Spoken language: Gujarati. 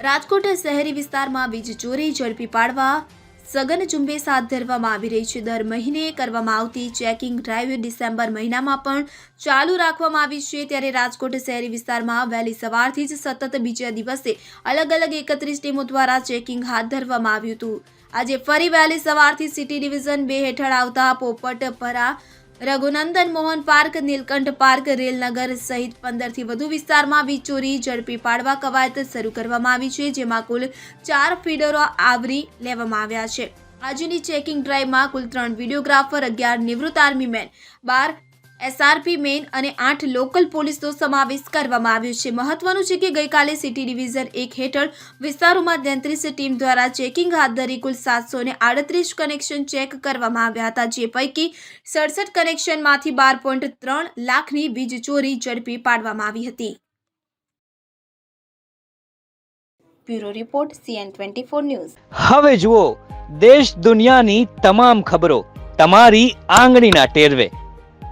રાજકોટ શહેરી વિસ્તારમાં વીજ ચોરી ઝડપી પાડવા સઘન ઝુંબેશ હાથ ધરવામાં આવી રહી છે. દર મહિને કરવામાં આવતી ચેકિંગ ડ્રાઈવ ડિસેમ્બર મહિનામાં પણ ચાલુ રાખવામાં આવી છે. ત્યારે રાજકોટ શહેરી વિસ્તારમાં વહેલી સવારથી જ સતત બીજા દિવસે અલગ અલગ એકત્રીસ ટીમો દ્વારા ચેકિંગ હાથ ધરવામાં આવ્યું હતું. આજે ફરી વહેલી સવારથી સિટી ડિવિઝન બે હેઠળ આવતા પોપટપરા રઘુનંદન મોહન પાર્ક, નીલકંઠ પાર્ક, રેલનગર સહિત પંદરથી વધુ વિસ્તારમાં વીજ ઝડપી પાડવા કવાયત શરૂ કરવામાં આવી છે, જેમાં કુલ ચાર ફીડરો આવરી લેવામાં આવ્યા છે. આજની ચેકિંગ ડ્રાઈવમાં કુલ ત્રણ વિડીયોગ્રાફર, અગિયાર નિવૃત્ત આર્મી મેન, બાર એસઆરપી મેન અને આઠ લોકલ પોલીસનો સમાવેશ કરવામાં આવ્યો છે. મહત્વનું છે કે ગઈકાલે સિટી ડિવિઝન એક હેઠળ વિસ્તારોમાં તેત્રીસ ટીમ દ્વારા ચેકિંગ હાથ ધરી કુલ સાતસો આડત્રીસ કનેક્શન ચેક કરવામાં આવ્યા હતા, જે પૈકી સડસઠ કનેક્શનમાંથી બાર પોઈન્ટ ત્રણ લાખની વીજ ચોરી ઝડપી પાડવામાં આવી હતી. Bureau report, CN twenty four news. હવે જુઓ, દેશ દુનિયાની તમામ ખબરો તમારી આંગળીના ટેરવે.